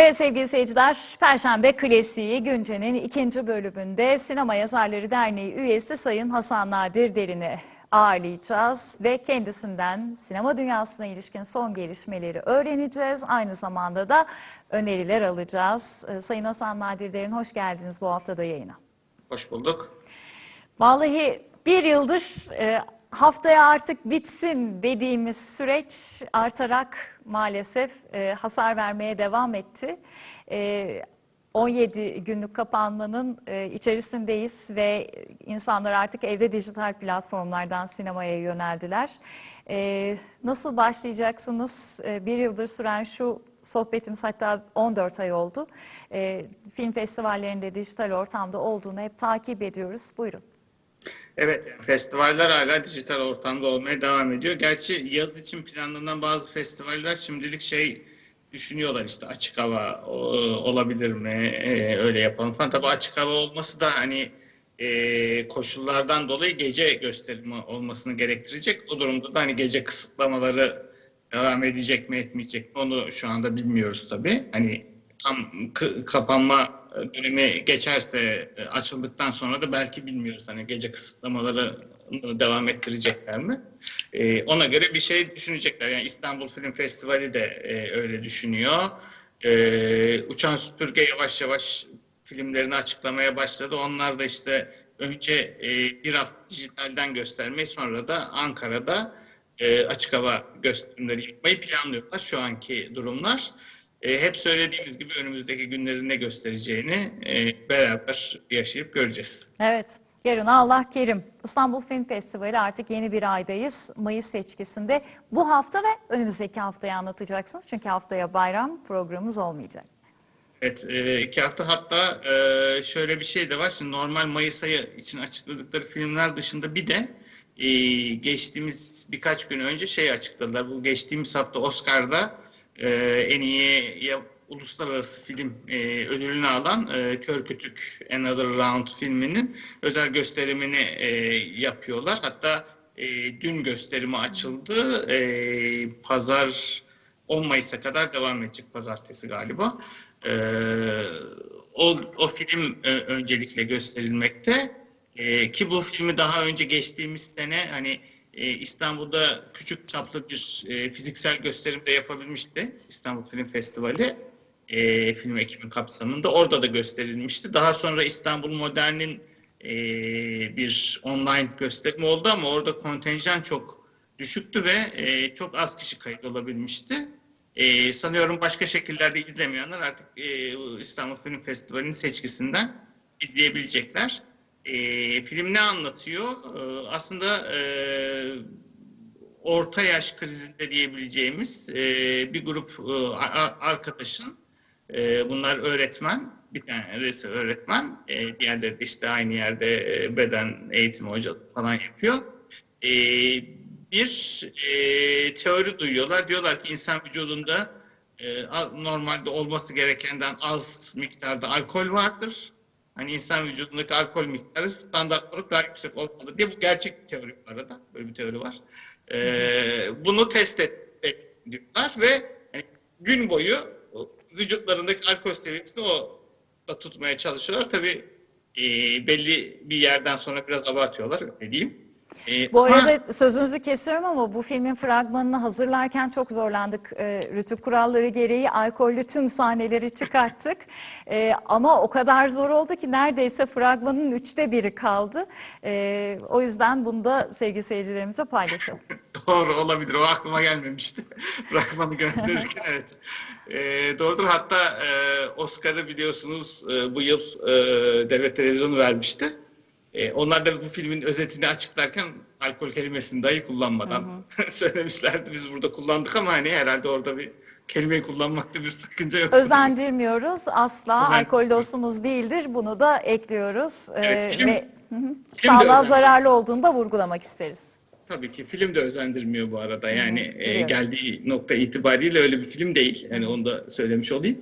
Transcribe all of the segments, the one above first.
Evet sevgili seyirciler, Perşembe Klasiği Günce'nin ikinci bölümünde Sinema Yazarları Derneği üyesi Sayın Hasan Nadir Derin'i ağırlayacağız ve kendisinden sinema dünyasına ilişkin son gelişmeleri öğreneceğiz. Aynı zamanda da öneriler alacağız. Ee, Sayın Hasan Nadir Derin hoş geldiniz bu haftada yayına. Hoş bulduk. Vallahi bir yıldır e, haftaya artık bitsin dediğimiz süreç artarak maalesef e, hasar vermeye devam etti. E, 17 günlük kapanmanın e, içerisindeyiz ve insanlar artık evde dijital platformlardan sinemaya yöneldiler. E, nasıl başlayacaksınız? E, bir yıldır süren şu sohbetimiz hatta 14 ay oldu. E, film festivallerinde dijital ortamda olduğunu hep takip ediyoruz. Buyurun. Evet, festivaller hala dijital ortamda olmaya devam ediyor. Gerçi yaz için planlanan bazı festivaller şimdilik şey düşünüyorlar işte açık hava olabilir mi, e, öyle yapalım falan. Tabii açık hava olması da hani e, koşullardan dolayı gece gösterimi olmasını gerektirecek. O durumda da hani gece kısıtlamaları devam edecek mi etmeyecek mi onu şu anda bilmiyoruz tabii. Hani tam kapanma dönemi geçerse e, açıldıktan sonra da belki bilmiyoruz hani gece kısıtlamaları devam ettirecekler mi? E, ona göre bir şey düşünecekler. Yani İstanbul Film Festivali de e, öyle düşünüyor. E, Uçan Süpürge yavaş yavaş filmlerini açıklamaya başladı. Onlar da işte önce e, bir hafta dijitalden göstermeyi sonra da Ankara'da e, açık hava gösterimleri yapmayı planlıyorlar şu anki durumlar. E, hep söylediğimiz gibi önümüzdeki günlerin ne göstereceğini e, beraber yaşayıp göreceğiz. Evet, yarın Allah kerim. İstanbul Film Festivali artık yeni bir aydayız. Mayıs seçkisinde bu hafta ve önümüzdeki haftayı anlatacaksınız. Çünkü haftaya bayram programımız olmayacak. Evet, e, iki hafta hatta e, şöyle bir şey de var. Şimdi normal Mayıs ayı için açıkladıkları filmler dışında bir de e, geçtiğimiz birkaç gün önce şey açıkladılar. Bu geçtiğimiz hafta Oscar'da e, en iyi ya, uluslararası film e, ödülünü alan e, Kör Kütük Another Round filminin özel gösterimini e, yapıyorlar. Hatta e, dün gösterimi açıldı. E, pazar 10 Mayıs'a kadar devam edecek pazartesi galiba. Ee, o, o film e, öncelikle gösterilmekte. Ee, ki bu filmi daha önce geçtiğimiz sene hani e, İstanbul'da küçük çaplı bir e, fiziksel gösterim de yapabilmişti İstanbul Film Festivali e, film ekimi kapsamında. Orada da gösterilmişti. Daha sonra İstanbul Modern'in e, bir online gösterimi oldu ama orada kontenjan çok düşüktü ve çok az kişi kayıt olabilmişti. Ee, sanıyorum başka şekillerde izlemeyenler artık İstanbul Film Festivali'nin seçkisinden izleyebilecekler. E, film ne anlatıyor? E, aslında e, orta yaş krizinde diyebileceğimiz e, bir grup e, arkadaşın, e, bunlar öğretmen, bir tanesi öğretmen, e, diğerleri de işte aynı yerde e, beden eğitimi hoca falan yapıyor. E, bir e, teori duyuyorlar. Diyorlar ki insan vücudunda e, normalde olması gerekenden az miktarda alkol vardır. Hani insan vücudundaki alkol miktarı standart olarak daha yüksek olmalı diye bu gerçek bir teori bu arada. Böyle bir teori var. E, bunu test et diyorlar ve hani gün boyu vücutlarındaki alkol seviyesini o tutmaya çalışıyorlar. Tabii e, belli bir yerden sonra biraz abartıyorlar öyle diyeyim. E, Bu ama- arada sözünüzü kesiyorum ama bu filmin fragmanını hazırlarken çok zorlandık. E, rütük kuralları gereği alkollü tüm sahneleri çıkarttık. E, ama o kadar zor oldu ki neredeyse fragmanın üçte biri kaldı. E, o yüzden bunu da sevgili seyircilerimize paylaşalım. Doğru olabilir. O aklıma gelmemişti. Fragmanı gönderirken evet. Ee, doğrudur. Hatta e, Oscar'ı biliyorsunuz e, bu yıl e, devlet televizyonu vermişti. E, onlar da bu filmin özetini açıklarken alkol kelimesini dahi kullanmadan söylemişlerdi. Biz burada kullandık ama hani herhalde orada bir kelimeyi kullanmakta bir sakınca yok. Özendirmiyoruz. Asla alkol dostumuz değildir. Bunu da ekliyoruz. E, Evet, ve hı hı, film de sağlığa zararlı olduğunu da vurgulamak isteriz. Tabii ki film de özendirmiyor bu arada. Yani e, biliyorum. geldiği nokta itibariyle öyle bir film değil. Yani onu da söylemiş olayım.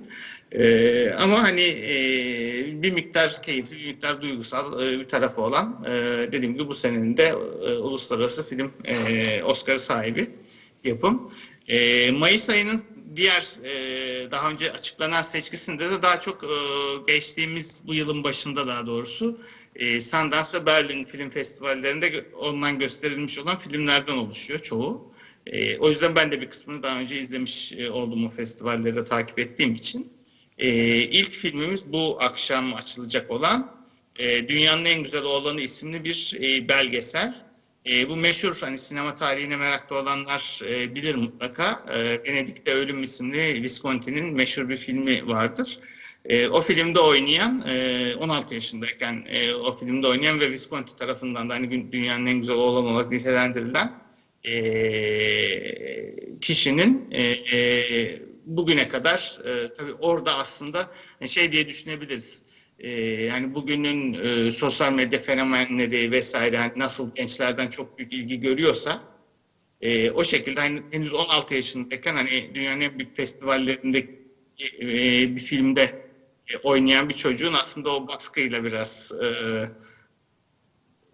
E, ama hani e, bir miktar keyifli, bir miktar duygusal e, bir tarafı olan e, dediğim gibi bu senenin de e, uluslararası film e, Oscar'ı sahibi yapım. E, Mayıs ayının diğer e, daha önce açıklanan seçkisinde de daha çok e, geçtiğimiz bu yılın başında daha doğrusu e, Sundance ve Berlin film festivallerinde ondan gösterilmiş olan filmlerden oluşuyor çoğu. E, o yüzden ben de bir kısmını daha önce izlemiş e, oldum o festivalleri de takip ettiğim için. E, ilk filmimiz bu akşam açılacak olan e, Dünyanın En Güzel Oğlanı isimli bir e, belgesel. E, bu meşhur hani sinema tarihine meraklı olanlar e, bilir mutlaka. E, Venedik'te Ölüm isimli Visconti'nin meşhur bir filmi vardır. E, o filmde oynayan, e, 16 yaşındayken e, o filmde oynayan ve Visconti tarafından da hani dünyanın en güzel oğlan olarak nitelendirilen e, kişinin e, e, bugüne kadar e, tabii orada aslında şey diye düşünebiliriz. E, yani bugünün e, sosyal medya fenomenleri vesaire hani nasıl gençlerden çok büyük ilgi görüyorsa e, o şekilde hani henüz 16 yaşındayken hani dünyanın en büyük festivallerinde e, bir filmde oynayan bir çocuğun aslında o baskıyla biraz e,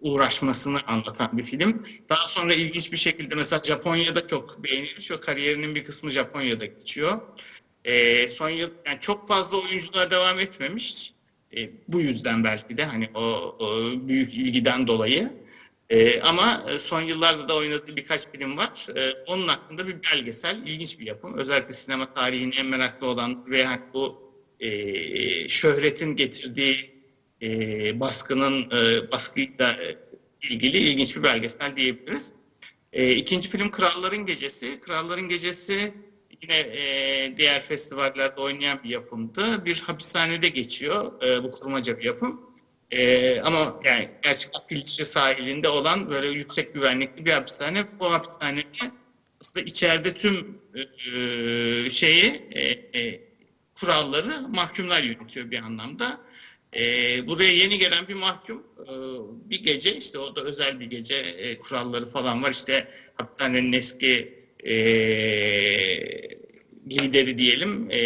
uğraşmasını anlatan bir film. Daha sonra ilginç bir şekilde mesela Japonya'da çok beğenilmiş ve kariyerinin bir kısmı Japonya'da geçiyor. Ee, son yıl yani çok fazla oyunculuğa devam etmemiş. Ee, bu yüzden belki de hani o, o büyük ilgiden dolayı. Ee, ama son yıllarda da oynadığı birkaç film var. Ee, onun hakkında bir belgesel, ilginç bir yapım. Özellikle sinema tarihine en meraklı olan ve hani bu e, şöhretin getirdiği e, baskının e, baskıyla e, ilgili ilginç bir belgesel diyebiliriz. E, ikinci film Kralların Gecesi. Kralların Gecesi yine e, diğer festivallerde oynayan bir yapımdı. Bir hapishanede geçiyor. E, bu kurmaca bir yapım. E, ama yani gerçekten Filtre sahilinde olan böyle yüksek güvenlikli bir hapishane. Bu hapishanede aslında içeride tüm e, şeyi e, e, kuralları mahkumlar yönetiyor bir anlamda. Ee, buraya yeni gelen bir mahkum e, bir gece işte o da özel bir gece e, kuralları falan var işte hapishanenin eski e, lideri diyelim e,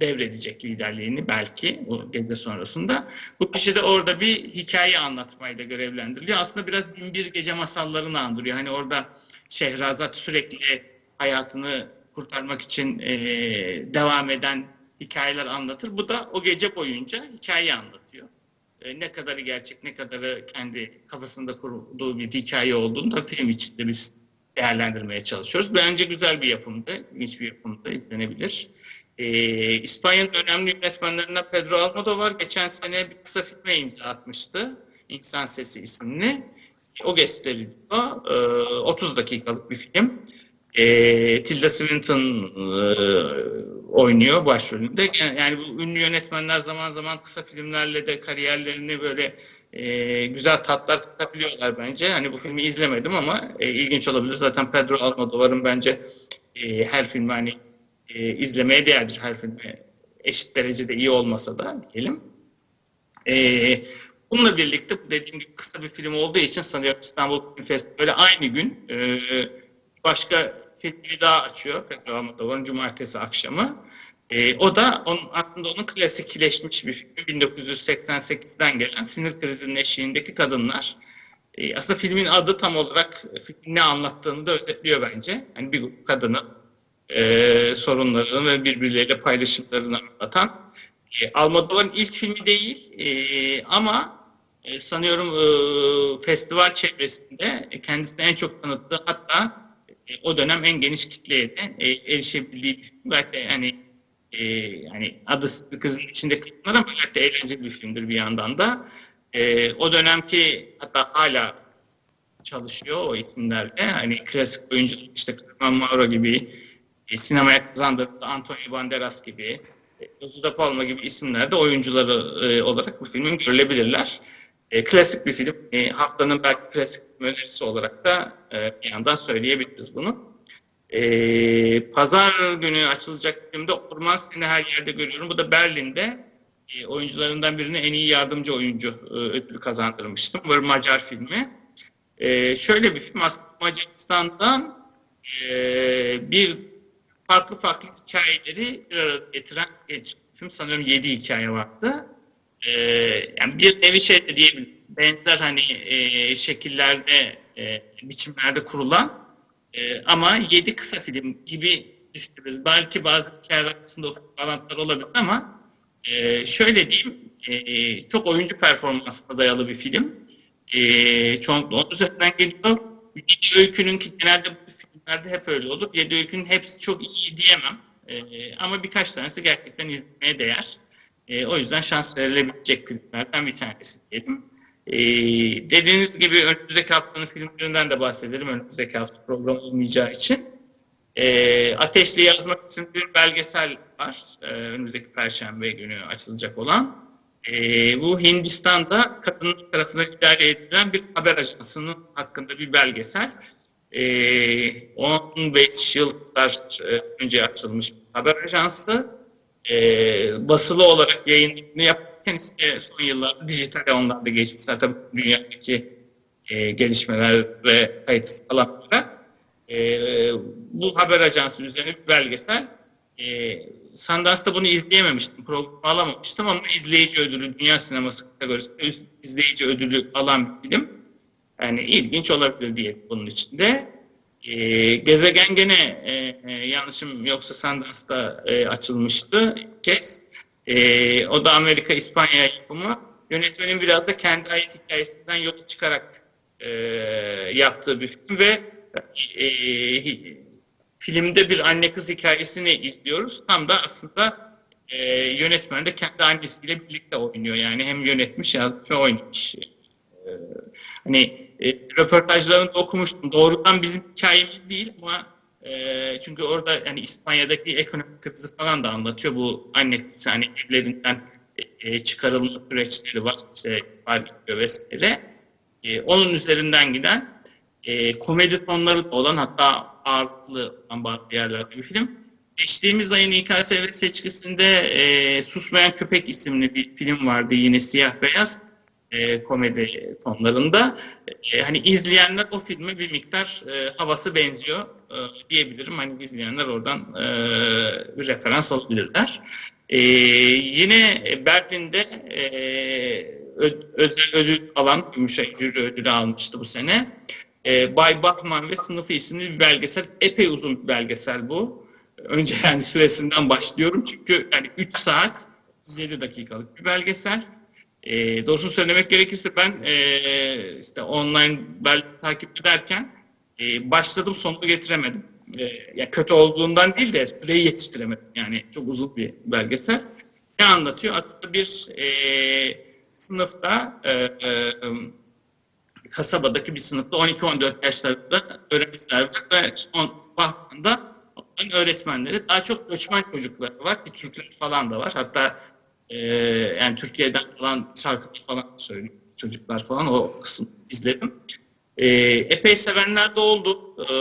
devredecek liderliğini belki o gece sonrasında. Bu kişi de orada bir hikaye anlatmayla görevlendiriliyor. Aslında biraz Binbir Gece masallarını andırıyor. Hani orada Şehrazat sürekli hayatını kurtarmak için e, devam eden hikayeler anlatır. Bu da o gece boyunca hikaye anlatıyor. E, ne kadarı gerçek, ne kadarı kendi kafasında kurduğu bir hikaye olduğunu da film içinde biz değerlendirmeye çalışıyoruz. Bence güzel bir yapımdı, ilginç bir yapımdı, izlenebilir. E, İspanya'nın önemli yönetmenlerinden Pedro Almodovar geçen sene bir kısa filme imza atmıştı. İnsan Sesi isimli. O gösteriliyor. E, 30 dakikalık bir film. E, Tilda Swinton e, oynuyor başrolünde. Yani, yani bu ünlü yönetmenler zaman zaman kısa filmlerle de kariyerlerini böyle e, güzel tatlar tutabiliyorlar bence. Hani bu filmi izlemedim ama e, ilginç olabilir. Zaten Pedro Almodovar'ın bence e, her filmi hani e, izlemeye değerdir. Her filmi eşit derecede iyi olmasa da diyelim. E, bununla birlikte dediğim gibi kısa bir film olduğu için sanıyorum İstanbul Film Festivali aynı gün e, başka filmini daha açıyor Pedro Almodovar'ın cumartesi akşamı. E, o da onun, aslında onun klasikleşmiş bir film. 1988'den gelen sinir krizinin eşiğindeki kadınlar. E, aslında filmin adı tam olarak filmin ne anlattığını da özetliyor bence. Yani bir kadının e, sorunlarını ve birbirleriyle paylaşımlarını anlatan. E, Almodovar'ın ilk filmi değil e, ama e, sanıyorum e, festival çevresinde kendisini en çok tanıttığı hatta e, o dönem en geniş kitleye de e, erişebildiği. Belki de hani e, yani adı kızın içinde kadınlar ama belki eğlenceli bir filmdir bir yandan da. E, o dönemki hatta hala çalışıyor o isimlerle. Hani klasik oyuncu işte Carmen Mauro gibi e, sinemaya kazandırdığı Antonio Banderas gibi e, José de Palma gibi isimler de oyuncuları e, olarak bu filmin görülebilirler. E, klasik bir film. E, haftanın belki klasik önerisi olarak da e, bir yandan söyleyebiliriz bunu. E, Pazar günü açılacak filmde Orman Seni Her Yerde Görüyorum. Bu da Berlin'de e, oyuncularından birine en iyi yardımcı oyuncu e, ödülü kazandırmıştım. Bir Macar filmi. E, şöyle bir film aslında Macaristan'dan e, bir farklı farklı hikayeleri bir arada getiren bir film. Sanıyorum 7 hikaye vardı. E, yani bir nevi şey de diyebiliriz. Benzer hani e, şekillerde, e, biçimlerde kurulan e, ama 7 kısa film gibi düştünüz. Belki bazı hikayeler arasında ufak bağlantılar olabilir ama e, şöyle diyeyim, e, çok oyuncu performansına dayalı bir film. E, çoğunlukla onun üzerinden geliyor. Yedi öykünün ki genelde bu filmlerde hep öyle olur. Yedi öykünün hepsi çok iyi diyemem. E, ama birkaç tanesi gerçekten izlemeye değer. E, o yüzden şans verilebilecek filmlerden bir tanesi diyelim. E, dediğiniz gibi önümüzdeki haftanın filmlerinden de bahsedelim. Önümüzdeki hafta program olmayacağı için. E, Ateşli Yazmak isimli bir belgesel var. E, önümüzdeki Perşembe günü açılacak olan. E, bu Hindistan'da kadınlar tarafından idare edilen bir haber ajansının hakkında bir belgesel. E, 15 yıllar e, önce açılmış bir haber ajansı. E, basılı olarak yayınını yaparken işte son yıllarda dijitale onlar da geçmişler. Tabii dünyadaki e, gelişmeler ve kayıtsız alarak. E, bu haber ajansı üzerine bir belgesel. E, Sundance'da bunu izleyememiştim, programı alamamıştım ama izleyici ödülü, Dünya Sineması kategorisinde izleyici ödülü alan bir film. Yani ilginç olabilir diye bunun içinde. E, Gezegen gene e, e, yanlışım yoksa Sundance'da e, açılmıştı ilk kez. E, o da Amerika İspanya yapımı. Yönetmenin biraz da kendi hayat hikayesinden yola çıkarak e, yaptığı bir film ve e, filmde bir anne kız hikayesini izliyoruz. Tam da aslında e, yönetmen de kendi annesiyle birlikte oynuyor. Yani hem yönetmiş yazmış ve oynamış. E, hani e, röportajlarını da okumuştum. Doğrudan bizim hikayemiz değil ama e, çünkü orada yani İspanya'daki ekonomik krizi falan da anlatıyor. Bu anne kız hani evlerinden e, çıkarılma süreçleri var. İşte var gidiyor vesaire. E, onun üzerinden giden e, komedi tonları da olan hatta ağırlıklı olan bazı yerlerde bir film. Geçtiğimiz ayın İKSV seçkisinde e, Susmayan Köpek isimli bir film vardı yine siyah beyaz e, komedi tonlarında. E, hani izleyenler o filme bir miktar e, havası benziyor e, diyebilirim. Hani izleyenler oradan e, bir referans alabilirler. E, yine Berlin'de e, ö- özel ödül alan, Gümüşay Jüri ödülü almıştı bu sene. E, Bay Bachmann ve Sınıfı isimli bir belgesel. Epey uzun bir belgesel bu. Önce yani süresinden başlıyorum çünkü yani 3 saat 37 dakikalık bir belgesel. E, doğrusunu söylemek gerekirse ben e, işte online bel takip ederken e, başladım sonunu getiremedim. E, ya kötü olduğundan değil de süreyi yetiştiremedim. Yani çok uzun bir belgesel. Ne anlatıyor? Aslında bir e, sınıfta e, e, kasabadaki bir sınıfta 12-14 yaşlarında öğrenciler var ve son baktığında öğretmenleri daha çok göçmen çocukları var ki Türkler falan da var. Hatta e, yani Türkiye'den falan şarkılar falan söylüyor çocuklar falan o kısım izledim. E, epey sevenler de oldu. E,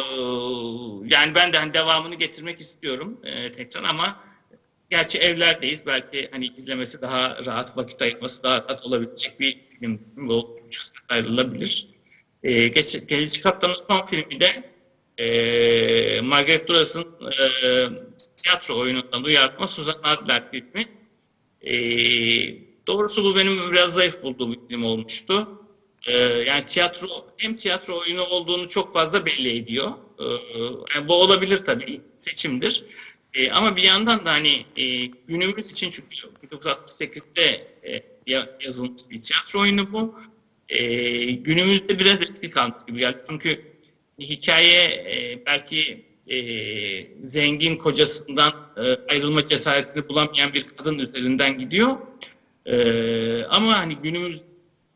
yani ben de hani devamını getirmek istiyorum e, tekrar ama gerçi evlerdeyiz. Belki hani izlemesi daha rahat, vakit ayırması daha rahat olabilecek bir film. Bu buçuk saat ayrılabilir. E, geç, gelecek haftanın son filmi de e, Margaret Duras'ın e, tiyatro oyunundan uyarlama Suzan Adler filmi. E, doğrusu bu benim biraz zayıf bulduğum film olmuştu. E, yani tiyatro hem tiyatro oyunu olduğunu çok fazla belli ediyor. E, yani bu olabilir tabii, seçimdir. E, ama bir yandan da hani e, günümüz için çünkü 1968'de e, ya- yazılmış bir tiyatro oyunu bu. E, günümüzde biraz eski kalmış gibi geldi. Çünkü hikaye e, belki e, zengin kocasından e, ayrılma cesaretini bulamayan bir kadın üzerinden gidiyor. E, ama hani günümüz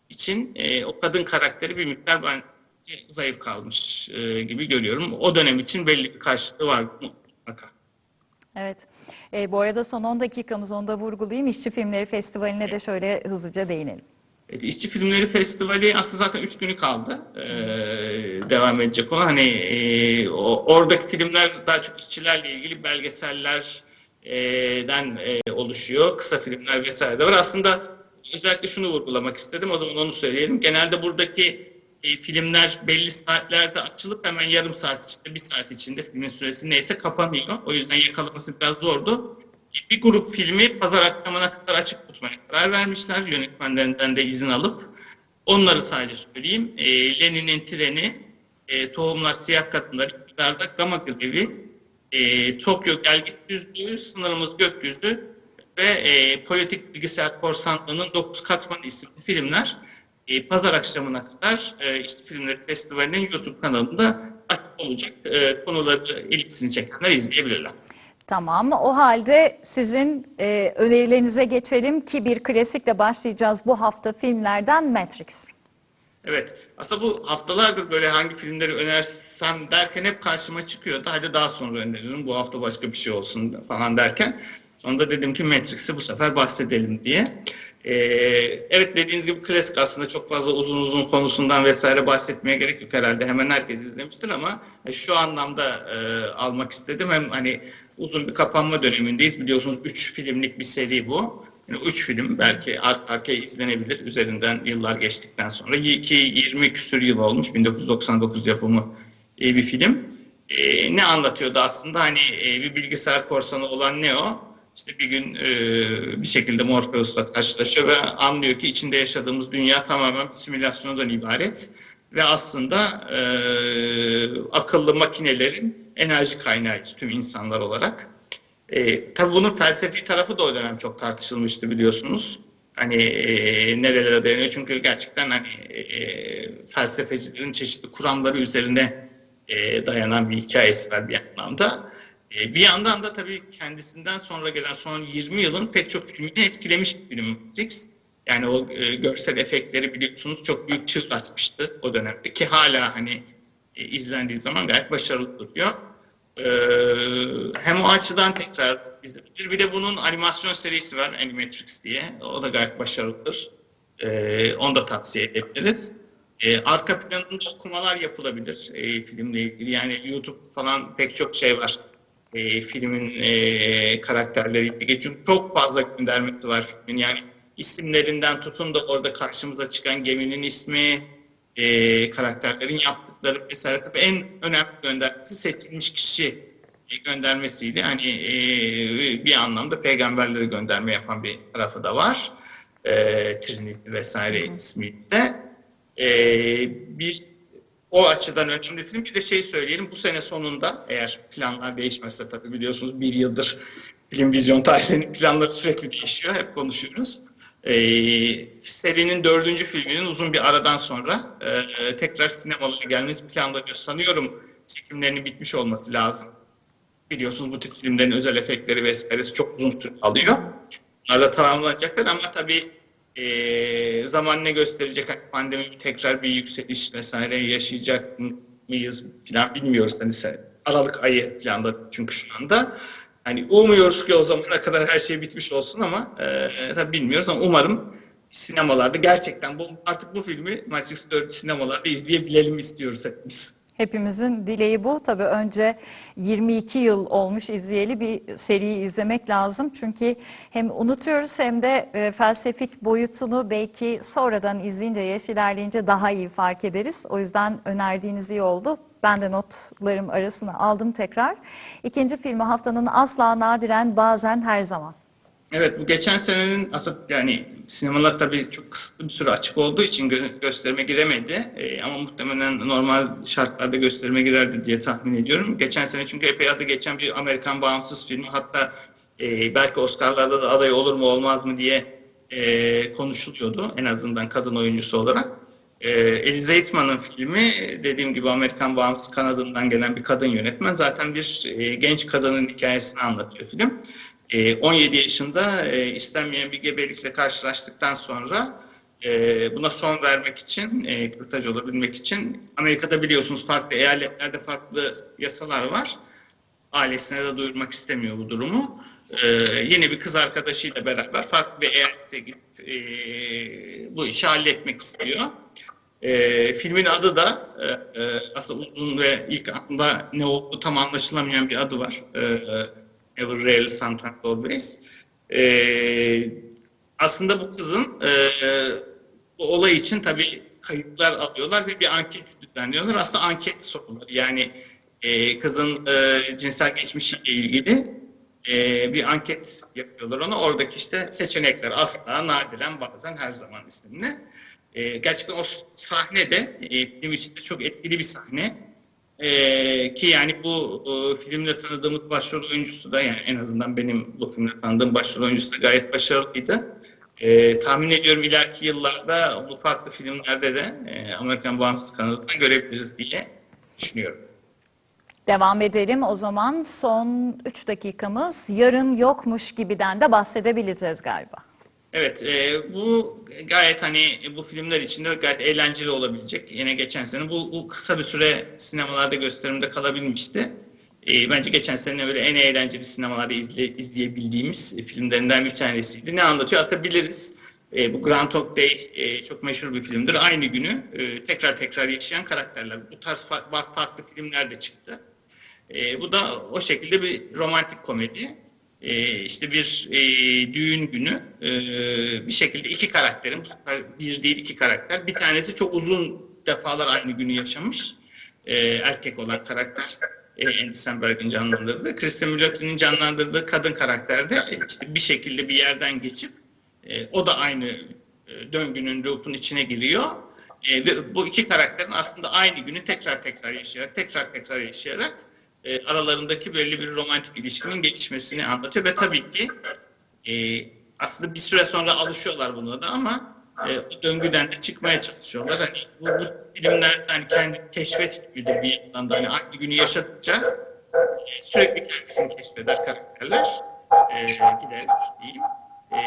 için e, o kadın karakteri bir miktar bence zayıf kalmış e, gibi görüyorum. O dönem için belli bir karşılığı vardı mutlaka. Evet. E, bu arada son 10 dakikamız onu da vurgulayayım. İşçi Filmleri Festivali'ne de şöyle hızlıca değinelim. Evet, İşçi Filmleri Festivali aslında zaten üç günü kaldı. Ee, devam edecek olan. Hani e, oradaki filmler daha çok işçilerle ilgili belgesellerden e, oluşuyor. Kısa filmler vesaire de var. Aslında özellikle şunu vurgulamak istedim. O zaman onu söyleyelim. Genelde buradaki e, filmler belli saatlerde açılıp hemen yarım saat içinde, bir saat içinde filmin süresi neyse kapanıyor. O yüzden yakalaması biraz zordu. Bir grup filmi pazar akşamına kadar açık tutmaya karar vermişler. Yönetmenlerinden de izin alıp. Onları sadece söyleyeyim. E, Lenin'in treni, e, Tohumlar Siyah Kadınlar, İktidarda Gama Grevi, e, Tokyo Gelgit Düzlüğü, Sınırımız Gökyüzü ve e, Politik Bilgisayar Korsanlığı'nın 9 Katman isimli filmler e, pazar akşamına kadar e, işte filmleri festivalinin YouTube kanalında açık olacak. E, konuları ilgisini çekenler izleyebilirler. Tamam. O halde sizin e, önerilerinize geçelim ki bir klasikle başlayacağız bu hafta filmlerden Matrix. Evet. Aslında bu haftalardır böyle hangi filmleri önersem derken hep karşıma çıkıyordu. Hadi daha sonra öneririm. Bu hafta başka bir şey olsun falan derken. Sonunda dedim ki Matrix'i bu sefer bahsedelim diye. Ee, evet dediğiniz gibi klasik aslında çok fazla uzun uzun konusundan vesaire bahsetmeye gerek yok herhalde. Hemen herkes izlemiştir ama şu anlamda e, almak istedim. Hem hani uzun bir kapanma dönemindeyiz. Biliyorsunuz 3 filmlik bir seri bu. Yani üç film belki arka arkaya izlenebilir üzerinden yıllar geçtikten sonra. Ki 20 küsür yıl olmuş 1999 yapımı e, bir film. E, ne anlatıyordu aslında hani e, bir bilgisayar korsanı olan Neo işte bir gün e, bir şekilde Morpheus'la karşılaşıyor ve anlıyor ki içinde yaşadığımız dünya tamamen bir simülasyondan ibaret ve aslında e, akıllı makinelerin enerji kaynağı tüm insanlar olarak. E, tabii bunun felsefi tarafı da o dönem çok tartışılmıştı biliyorsunuz. Hani e, nerelere dayanıyor? Çünkü gerçekten hani e, felsefecilerin çeşitli kuramları üzerine e, dayanan bir hikayesi var bir anlamda. E, bir yandan da tabii kendisinden sonra gelen son 20 yılın pek çok filmini etkilemiş bir film Matrix. Yani o e, görsel efektleri biliyorsunuz çok büyük çığ açmıştı o dönemde ki hala hani e, izlendiği zaman gayet başarılı duruyor. Ee, hem o açıdan tekrar izlenebilir. Bir de bunun animasyon serisi var Animatrix diye. O da gayet başarılıdır. Ee, onu da tavsiye edebiliriz. Ee, arka planında okumalar yapılabilir e, filmle ilgili. Yani YouTube falan pek çok şey var. E, filmin e, karakterleriyle ilgili. Çünkü çok fazla göndermesi var filmin. Yani isimlerinden tutun da orada karşımıza çıkan geminin ismi, e, karakterlerin yaptıkları vesaire tabii en önemli göndermesi seçilmiş kişi göndermesiydi. Hani e, bir anlamda peygamberleri gönderme yapan bir tarafı da var. E, Trinity vesaire ismiyle. E, bir o açıdan önemli film. Bir de şey söyleyelim bu sene sonunda eğer planlar değişmezse tabii biliyorsunuz bir yıldır film vizyon tarihlerinin planları sürekli değişiyor. Hep konuşuyoruz. E, serinin dördüncü filminin uzun bir aradan sonra e, tekrar sinemalara gelmesi planlanıyor. Sanıyorum çekimlerinin bitmiş olması lazım. Biliyorsunuz bu tip filmlerin özel efektleri vesairesi çok uzun süre alıyor. Bunlar da tamamlanacaklar ama tabii e, zaman ne gösterecek? Pandemi tekrar bir yükseliş vesaire yaşayacak mıyız falan bilmiyoruz. Hani Aralık ayı planladı çünkü şu anda. Hani umuyoruz ki o zamana kadar her şey bitmiş olsun ama e, tabii bilmiyoruz ama umarım sinemalarda gerçekten bu artık bu filmi Matrix 4 sinemalarda izleyebilelim istiyoruz hepimiz. Hepimizin dileği bu. Tabii önce 22 yıl olmuş izleyeli bir seriyi izlemek lazım. Çünkü hem unutuyoruz hem de e, felsefik boyutunu belki sonradan izleyince, yaş ilerleyince daha iyi fark ederiz. O yüzden önerdiğiniz iyi oldu. Ben de notlarım arasına aldım tekrar. İkinci filmi haftanın asla nadiren bazen her zaman. Evet bu geçen senenin aslında yani sinemalar tabii çok kısıtlı bir süre açık olduğu için gö- gösterime giremedi. Ee, ama muhtemelen normal şartlarda gösterime girerdi diye tahmin ediyorum. Geçen sene çünkü epey adı geçen bir Amerikan bağımsız filmi hatta e, belki Oscar'larda da aday olur mu olmaz mı diye e, konuşuluyordu en azından kadın oyuncusu olarak. E, Eliza Hittman'ın filmi dediğim gibi Amerikan bağımsız Kanada'dan gelen bir kadın yönetmen. Zaten bir e, genç kadının hikayesini anlatıyor film. 17 yaşında e, istenmeyen bir gebelikle karşılaştıktan sonra e, buna son vermek için, e, kürtaj olabilmek için Amerika'da biliyorsunuz farklı eyaletlerde farklı yasalar var. Ailesine de duyurmak istemiyor bu durumu. Yeni bir kız arkadaşıyla beraber farklı bir eyalete gidip bu işi halletmek istiyor. filmin adı da aslında uzun ve ilk anda ne olduğu tam anlaşılamayan bir adı var. Never Rarely Sometimes Always. Ee, aslında bu kızın e, bu olay için tabii kayıtlar alıyorlar ve bir anket düzenliyorlar. Aslında anket soruları yani e, kızın e, cinsel geçmişiyle ilgili e, bir anket yapıyorlar ona. Oradaki işte seçenekler asla, nadiren, bazen, her zaman isimli. E, gerçekten o sahne de e, film içinde çok etkili bir sahne. Ee, ki yani bu e, filmde tanıdığımız başrol oyuncusu da yani en azından benim bu filmde tanıdığım başrol oyuncusu da gayet başarılıydı. Ee, tahmin ediyorum ileriki yıllarda onu farklı filmlerde de e, Amerikan Bağımsız kanalından görebiliriz diye düşünüyorum. Devam edelim o zaman son 3 dakikamız yarın yokmuş gibiden de bahsedebileceğiz galiba. Evet, e, bu gayet hani bu filmler içinde gayet eğlenceli olabilecek. Yine geçen sene bu, bu kısa bir süre sinemalarda gösterimde kalabilmişti. E, bence geçen sene böyle en eğlenceli sinemalarda izle, izleyebildiğimiz filmlerinden bir tanesiydi. Ne anlatıyor? Aslında biliriz. E, bu Groundhog Day e, çok meşhur bir filmdir. Aynı günü e, tekrar tekrar yaşayan karakterler. Bu tarz fa- farklı filmler de çıktı. E, bu da o şekilde bir romantik komedi. E, işte bir e, düğün günü e, bir şekilde iki karakterin, bir değil iki karakter. Bir tanesi çok uzun defalar aynı günü yaşamış. E, erkek olan karakter. E, Andy Samberg'in canlandırdığı. Kristen Miloti'nin canlandırdığı kadın karakter de e, işte bir şekilde bir yerden geçip e, o da aynı e, döngünün loop'un içine giriyor. E, ve bu iki karakterin aslında aynı günü tekrar tekrar yaşayarak, tekrar tekrar yaşayarak e, aralarındaki belli bir romantik ilişkinin gelişmesini anlatıyor ve tabii ki e, aslında bir süre sonra alışıyorlar buna da ama e, o döngüden de çıkmaya çalışıyorlar. Hani bu, bu filmler hani kendi keşfet filmidir bir yandan da hani aynı günü yaşadıkça e, sürekli kendisini keşfeder karakterler. E, giderek diyeyim. E,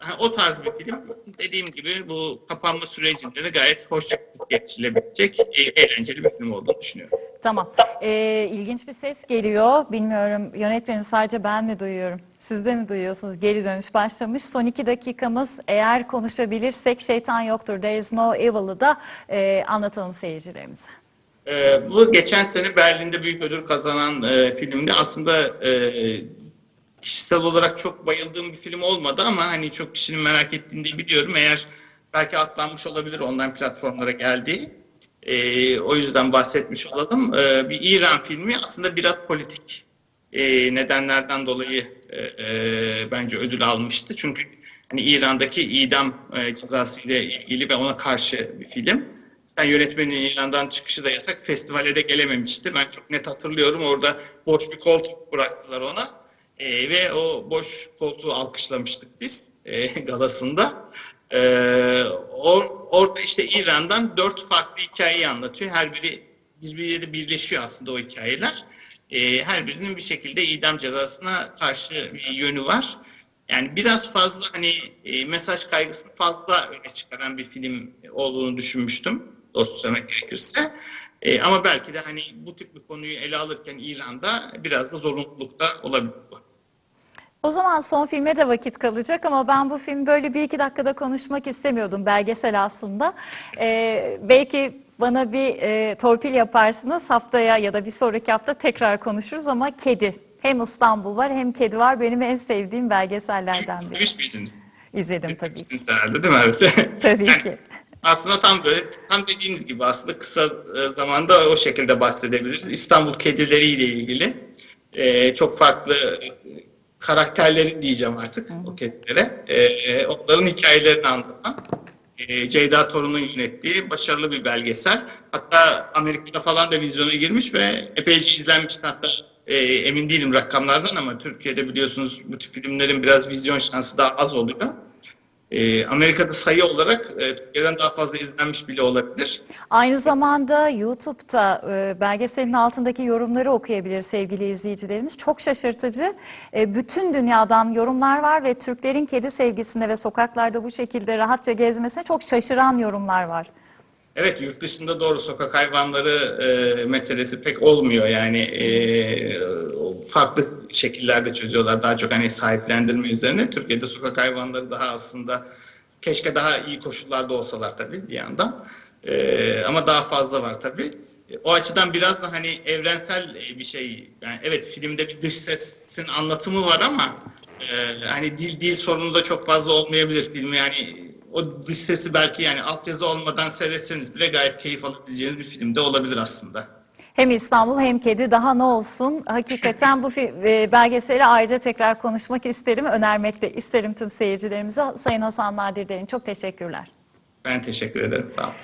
ha, o tarz bir film dediğim gibi bu kapanma sürecinde de gayet hoşça geçilebilecek e, eğlenceli bir film olduğunu düşünüyorum. Tamam. Ee, ilginç bir ses geliyor. Bilmiyorum yönetmenim sadece ben mi duyuyorum? Siz de mi duyuyorsunuz? Geri dönüş başlamış. Son iki dakikamız eğer konuşabilirsek şeytan yoktur. There is no evil'ı da e, anlatalım seyircilerimize. Ee, bu geçen sene Berlin'de büyük ödül kazanan e, filmdi. Aslında e, kişisel olarak çok bayıldığım bir film olmadı ama hani çok kişinin merak ettiğini de biliyorum. Eğer belki atlanmış olabilir online platformlara geldiği. E, o yüzden bahsetmiş olalım. E, bir İran filmi aslında biraz politik e, nedenlerden dolayı e, e, bence ödül almıştı. Çünkü hani İran'daki idam e, cezası ile ilgili ve ona karşı bir film. Yani yönetmenin İran'dan çıkışı da yasak. Festivale de gelememişti. Ben çok net hatırlıyorum. Orada boş bir koltuk bıraktılar ona. E, ve o boş koltuğu alkışlamıştık biz e, galasında. E, or, orada işte İran'dan dört farklı hikayeyi anlatıyor. Her biri birbiriyle birleşiyor aslında o hikayeler. E, her birinin bir şekilde idam cezasına karşı bir yönü var. Yani biraz fazla hani e, mesaj kaygısını fazla öne çıkaran bir film olduğunu düşünmüştüm. Doğrusu söylemek gerekirse. E, ama belki de hani bu tip bir konuyu ele alırken İran'da biraz da zorunlulukta olabilir bu. O zaman son filme de vakit kalacak ama ben bu film böyle bir iki dakikada konuşmak istemiyordum belgesel aslında. Ee, belki bana bir e, torpil yaparsınız haftaya ya da bir sonraki hafta tekrar konuşuruz ama Kedi. Hem İstanbul var hem Kedi var benim en sevdiğim belgesellerden biri. İzlemiş miydiniz? İzledim tabii ki. Herhalde değil mi? Evet. Tabii Yani ki. Aslında tam böyle tam dediğiniz gibi aslında kısa e, zamanda o şekilde bahsedebiliriz. İstanbul kedileriyle ilgili e, çok farklı karakterlerin diyeceğim artık o kedilere. E, e, onların hikayelerini anlatan e, Ceyda Torun'un yönettiği başarılı bir belgesel. Hatta Amerika'da falan da vizyona girmiş ve epeyce izlenmişti. Hatta e, emin değilim rakamlardan ama Türkiye'de biliyorsunuz bu tip filmlerin biraz vizyon şansı daha az oluyor. E, Amerika'da sayı olarak e, Türkiye'den daha fazla izlenmiş bile olabilir. Aynı zamanda YouTube'da e, belgeselin altındaki yorumları okuyabilir sevgili izleyicilerimiz. Çok şaşırtıcı. E, bütün dünyadan yorumlar var ve Türklerin kedi sevgisine ve sokaklarda bu şekilde rahatça gezmesine çok şaşıran yorumlar var. Evet yurt dışında doğru sokak hayvanları e, meselesi pek olmuyor. Yani e, farklı şekillerde çözüyorlar. Daha çok hani sahiplendirme üzerine. Türkiye'de sokak hayvanları daha aslında keşke daha iyi koşullarda olsalar tabii bir yandan. E, ama daha fazla var tabii. O açıdan biraz da hani evrensel bir şey. Yani evet filmde bir dış sesin anlatımı var ama e, hani dil dil sorunu da çok fazla olmayabilir. Filmi yani o dış sesi belki yani altyazı olmadan seyretseniz bile gayet keyif alabileceğiniz bir filmde olabilir aslında. Hem İstanbul hem kedi daha ne olsun. Hakikaten bu e, belgeseli ayrıca tekrar konuşmak isterim, önermek de isterim tüm seyircilerimize. Sayın Hasan Nadir Derin çok teşekkürler. Ben teşekkür ederim. Sağ olun.